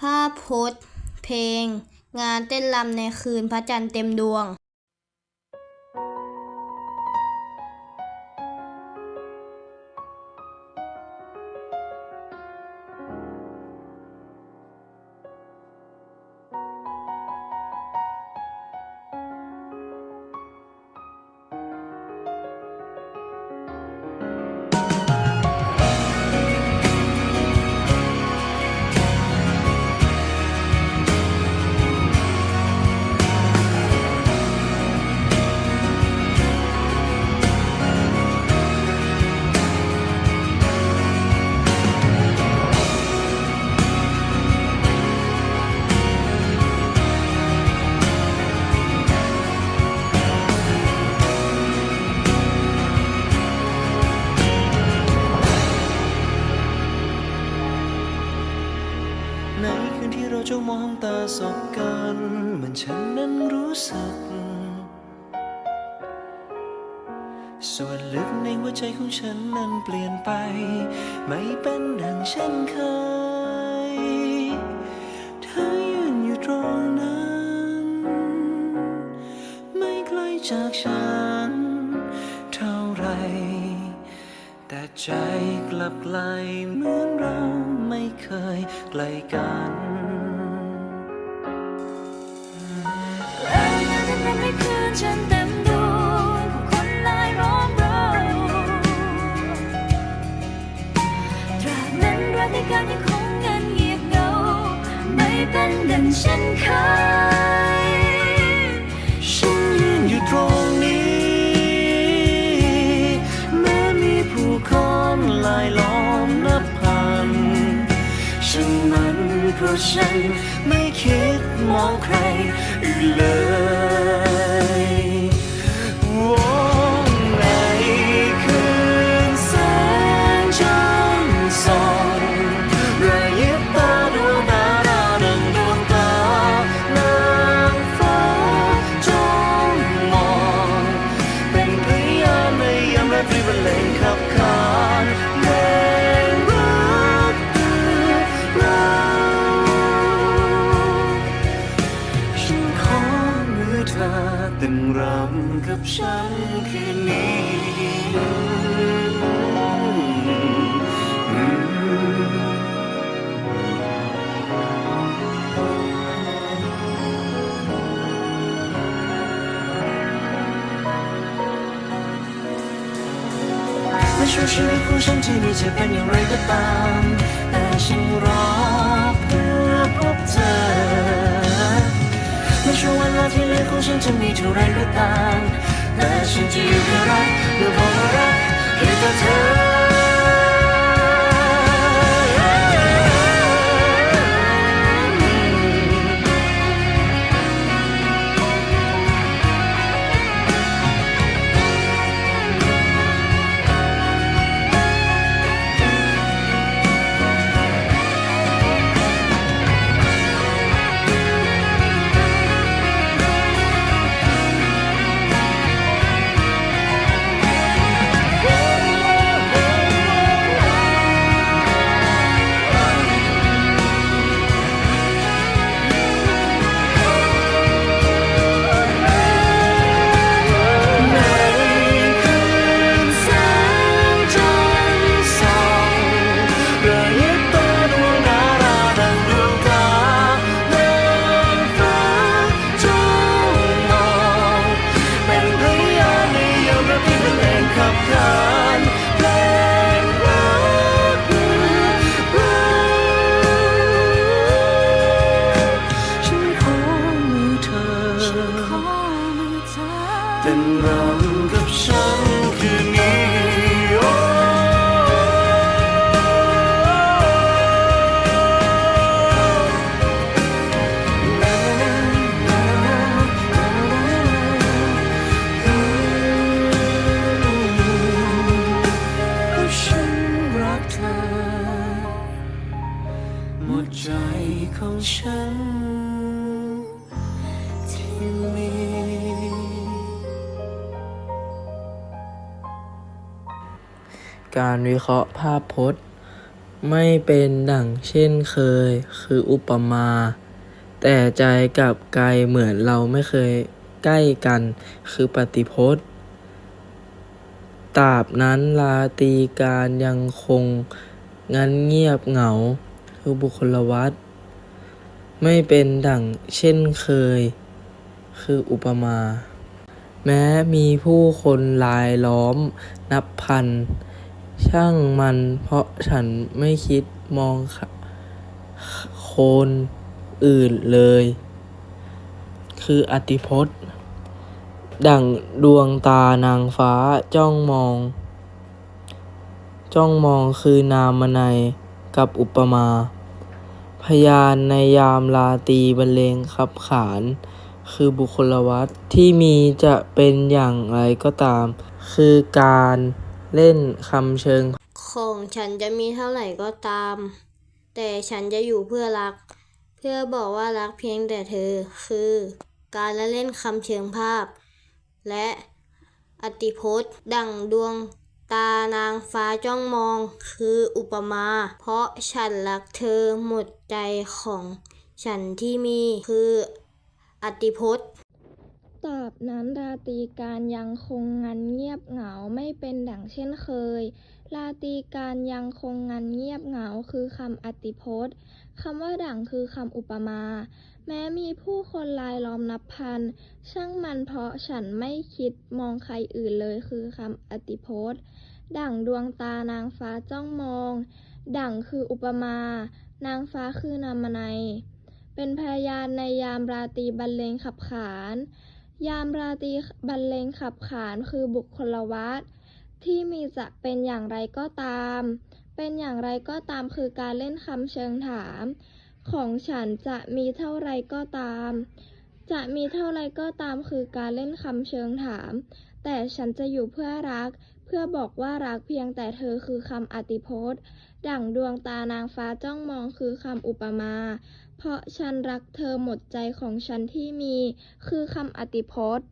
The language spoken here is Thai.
ภาพพจน์ เพลง งานเต้นรำในคืนพระจันทร์เต็มดวง เราจ้องมองตาสบกันเหมือนฉันนั้นรู้สึก ส่วนลึกในหัวใจของฉันนั้นเปลี่ยนไป ไม่เป็นดังเช่นเคย เธอยืนอยู่ตรงนั้น ไม่ไกลจากฉัน เท่าไร แต่ใจกลับไกลเหมือนเราไม่เคยไกลกัน ฉันเต็มดวงของคนลายล้อมเราตราบนั้นรักในการยังคงเงินเงียบเงาไม่เป็นดังเช่นเคยฉันยืนอยู่ตรงนี้ แม้มีผู้คนลายล้อมนับพัน ฉันมันเพราะฉันไม่คิดมองใครอีกเลย เธอเต้นรำกับฉันคืนนี้ไม่ช่วยชีวิตของฉันที่นี่จะเป็นอย่างไรก็ตาม แต่ฉันรอ ฉันจะมีเท่าไรก็ตามแต่ฉันจะอยู่เพื่อรักเพื่อบอรักเพียงเธอ ร ฉันที่มีการวิเคราะห์ภาพพจน์ ไม่เป็นดั่งเช่นเคย คืออุปมา แต่ใจกับไกลเหมือนเราไม่เคยใกล้กัน คือปฏิพจน์ตราบนั้นลาตีการยังคง งั้นเงียบเหงา คือบุคลวัต ไม่เป็นดั่งเช่นเคย คืออุปมา แม้มีผู้คนลายล้อมนับพัน ช่างมันเพราะฉันไม่คิดมองขคนอื่นเลย คืออติพจน์ ดั่งดวงตานางฟ้าจ้องมอง จ้องมองคือนามนัยกับอุปมา พยานในยามลาตรีบรรเลงขับขาน คือบุคลวัตที่มีจะเป็นอย่างไรก็ตาม คือการเล่นคำเชิง ของฉันจะมีเท่าไหร่ก็ตาม แต่ฉันจะอยู่เพื่อรัก เพื่อบอกว่ารักเพียงแต่เธอ คือ การละเล่นคำเชิงภาพ และอติพจน์ ดังดวง ตานางฟ้าจ้องมองคืออุปมา เพราะฉันรักเธอหมดใจของฉันที่มีคืออติพจน์ตราบนั้นราตรีการยังคงงันเงียบเหงาไม่เป็นดั่งเช่นเคย ราตรีการยังคงงันเงียบเหงาคือคำอติพจน์ คำว่าดั่งคือคำอุปมา แม้มีผู้คนลายล้อมนับพัน ช่างมันเพราะฉันไม่คิดมองใครอื่นเลยคือคำอติพจน์ ดั่งดวงตานางฟ้าจ้องมอง ดั่งคืออุปมา นางฟ้าคือนามนัยเป็นพยานในยามราตรีบรรเลงขับขาน ยามราตรีบรรเลงขับขานคือบุคคลวัต ที่มีจะเป็นอย่างไรก็ตาม เป็นอย่างไรก็ตามคือการเล่นคำเชิงถาม ของฉันจะมีเท่าไรก็ตาม จะมีเท่าไรก็ตามคือการเล่นคำเชิงถาม แต่ฉันจะอยู่เพื่อรัก เพื่อบอกว่ารักเพียงแต่เธอคือคำอติพจน์ ดั่งดวงตานางฟ้าจ้องมองคือคำอุปมา เพราะฉันรักเธอหมดใจของฉันที่มี คือคำอติพจน์